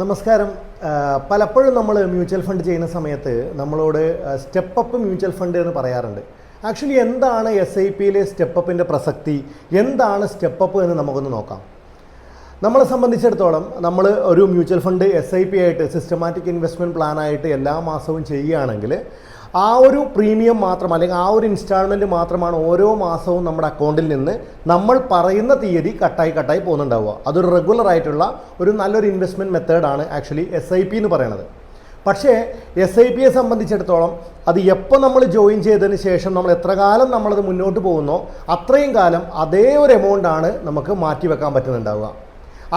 നമസ്കാരം. പലപ്പോഴും നമ്മൾ മ്യൂച്വൽ ഫണ്ട് ചെയ്യുന്ന സമയത്ത് നമ്മളോട് സ്റ്റെപ്പ് അപ്പ് മ്യൂച്വൽ ഫണ്ട് എന്ന് പറയാറുണ്ട്. ആക്ച്വലി എന്താണ് എസ് ഐ പിയിലെ പ്രസക്തി? എന്താണ് സ്റ്റെപ്പ് അപ്പ് എന്ന് നമുക്കൊന്ന് നോക്കാം. നമ്മളെ സംബന്ധിച്ചിടത്തോളം നമ്മൾ ഒരു mutual fund S I P ആയിട്ട് സിസ്റ്റമാറ്റിക് ഇൻവെസ്റ്റ്മെന്റ് പ്ലാനായിട്ട് എല്ലാ മാസവും ചെയ്യുകയാണെങ്കിൽ ആ ഒരു പ്രീമിയം മാത്രം അല്ലെങ്കിൽ ആ ഒരു ഇൻസ്റ്റാൾമെന്റ് മാത്രമാണ് ഓരോ മാസവും നമ്മുടെ അക്കൗണ്ടിൽ നിന്ന് നമ്മൾ പറയുന്ന തീയതി കട്ടായി കട്ടായി പോകുന്നുണ്ടാവുക. അതൊരു റെഗുലർ ആയിട്ടുള്ള ഒരു നല്ലൊരു ഇൻവെസ്റ്റ്മെന്റ് മെത്തേഡാണ് ആക്ച്വലി എസ് ഐ പി എന്ന് പറയുന്നത്. പക്ഷേ എസ് ഐ പിയെ സംബന്ധിച്ചിടത്തോളം അത് എപ്പോൾ നമ്മൾ ജോയിൻ ചെയ്തതിന് ശേഷം നമ്മൾ എത്ര കാലം നമ്മളത് മുന്നോട്ട് പോകുന്നോ അത്രയും കാലം അതേ ഒരു എമൗണ്ട് ആണ് നമുക്ക് മാറ്റി വെക്കാൻ പറ്റുന്നുണ്ടാവുക.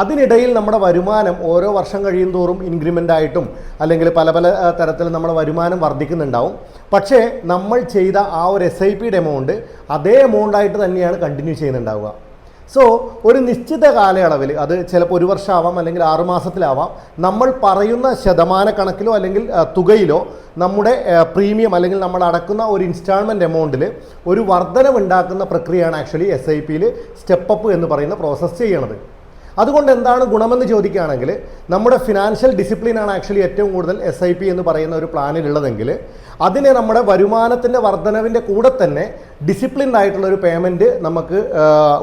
അതിനിടയിൽ നമ്മുടെ വരുമാനം ഓരോ വർഷം കഴിയും തോറും ഇൻക്രിമെന്റ് ആയിട്ടും അല്ലെങ്കിൽ പല പല തരത്തിൽ നമ്മുടെ വരുമാനം വർദ്ധിക്കുന്നുണ്ടാവും. പക്ഷേ നമ്മൾ ചെയ്ത ആ ഒരു എസ് ഐ പിയുടെ എമൗണ്ട് അതേ എമൗണ്ടായിട്ട് തന്നെയാണ് കണ്ടിന്യൂ ചെയ്യുന്നുണ്ടാവുക. സോ ഒരു നിശ്ചിത കാലയളവിൽ അത് ചിലപ്പോൾ ഒരു വർഷമാവാം അല്ലെങ്കിൽ ആറ് മാസത്തിലാവാം നമ്മൾ പറയുന്ന ശതമാന കണക്കിലോ അല്ലെങ്കിൽ തുകയിലോ നമ്മുടെ പ്രീമിയം അല്ലെങ്കിൽ നമ്മൾ അടക്കുന്ന ഒരു ഇൻസ്റ്റാൾമെന്റ് എമൗണ്ടിൽ ഒരു വർധനവുണ്ടാക്കുന്ന പ്രക്രിയയാണ് ആക്ച്വലി എസ് ഐ പിയിൽ സ്റ്റെപ്പ് അപ്പ് എന്ന് പറയുന്ന പ്രോസസ്സ് ചെയ്യണത്. അതുകൊണ്ട് എന്താണ് ഗുണമെന്ന് ചോദിക്കുകയാണെങ്കിൽ നമ്മുടെ ഫിനാൻഷ്യൽ ഡിസിപ്ലിനാണ് ആക്ച്വലി ഏറ്റവും കൂടുതൽ എസ് ഐ പി എന്ന് പറയുന്ന ഒരു പ്ലാനിലുള്ളതെങ്കിൽ അതിനെ നമ്മുടെ വരുമാനത്തിന്റെ വർധനവിന്റെ കൂടെ തന്നെ ഡിസിപ്ലിൻഡ് ആയിട്ടുള്ള ഒരു പേയ്മെന്റ് നമുക്ക്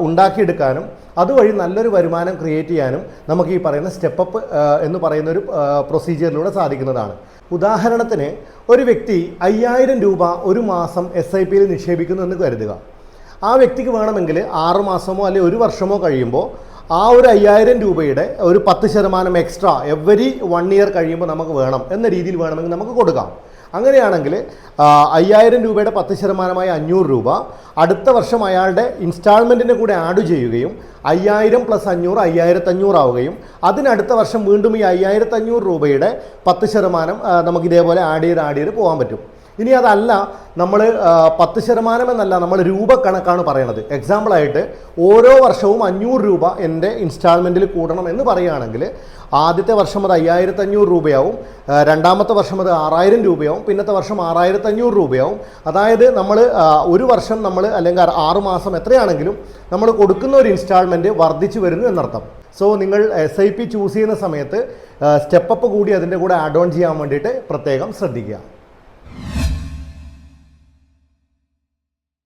ഉണ്ടാക്കിയെടുക്കാനും അതുവഴി നല്ലൊരു വരുമാനം ക്രിയേറ്റ് ചെയ്യാനും നമുക്ക് ഈ പറയുന്ന സ്റ്റെപ്പ് അപ്പ് എന്ന് പറയുന്ന ഒരു പ്രൊസീജിയറിലൂടെ സാധിക്കുന്നതാണ്. ഉദാഹരണത്തിന് ഒരു വ്യക്തി അയ്യായിരം രൂപ ഒരു മാസം എസ് ഐ പിയിൽ നിക്ഷേപിക്കുന്നു എന്ന് കരുതുക. ആ വ്യക്തിക്ക് വേണമെങ്കിൽ ആറ് മാസമോ അല്ലെങ്കിൽ ഒരു വർഷമോ കഴിയുമ്പോൾ ആ ഒരു അയ്യായിരം രൂപയുടെ ഒരു പത്ത് ശതമാനം എക്സ്ട്രാ എവരി വൺ ഇയർ കഴിയുമ്പോൾ നമുക്ക് വേണം എന്ന രീതിയിൽ വേണമെങ്കിൽ നമുക്ക് കൊടുക്കാം. അങ്ങനെയാണെങ്കിൽ അയ്യായിരം രൂപയുടെ പത്ത് ശതമാനമായ അഞ്ഞൂറ് രൂപ അടുത്ത വർഷം അയാളുടെ ഇൻസ്റ്റാൾമെന്റിന്റെ കൂടെ ആഡ് ചെയ്യുകയും അയ്യായിരം പ്ലസ് അഞ്ഞൂറ് അയ്യായിരത്തഞ്ഞൂറാവുകയും അതിനടുത്ത വർഷം വീണ്ടും ഈ അയ്യായിരത്തഞ്ഞൂറ് രൂപയുടെ പത്ത് ശതമാനം നമുക്ക് ഇതേപോലെ ആഡ് ചെയ്ത് ആഡ് ചെയ്ത് പോകാൻ പറ്റും. ഇനി അതല്ല നമ്മൾ പത്ത് ശതമാനം എന്നല്ല നമ്മൾ രൂപ കണക്കാണ് പറയണത് എക്സാമ്പിളായിട്ട് ഓരോ വർഷവും അഞ്ഞൂറ് രൂപ എന്റെ ഇൻസ്റ്റാൾമെന്റിൽ കൂടണം എന്ന് പറയുകയാണെങ്കിൽ ആദ്യത്തെ വർഷം അത് അയ്യായിരത്തി അഞ്ഞൂറ് രൂപയാവും രണ്ടാമത്തെ വർഷം അത് ആറായിരം രൂപയാവും പിന്നത്തെ വർഷം ആറായിരത്തി അഞ്ഞൂറ് രൂപയാവും. അതായത് നമ്മൾ ഒരു വർഷം നമ്മൾ അല്ലെങ്കിൽ ആറുമാസം ആറ് മാസം എത്രയാണെങ്കിലും നമ്മൾ കൊടുക്കുന്ന ഒരു ഇൻസ്റ്റാൾമെന്റ് വർദ്ധിച്ചു വരുന്നു എന്നർത്ഥം. സോ നിങ്ങൾ എസ് ഐ പി ചൂസ് ചെയ്യുന്ന സമയത്ത് സ്റ്റെപ്പ് അപ്പ് കൂടി അതിന്റെ കൂടെ ആഡ് ഓൺ ചെയ്യാൻ വേണ്ടിയിട്ട് പ്രത്യേകം ശ്രദ്ധിക്കുക.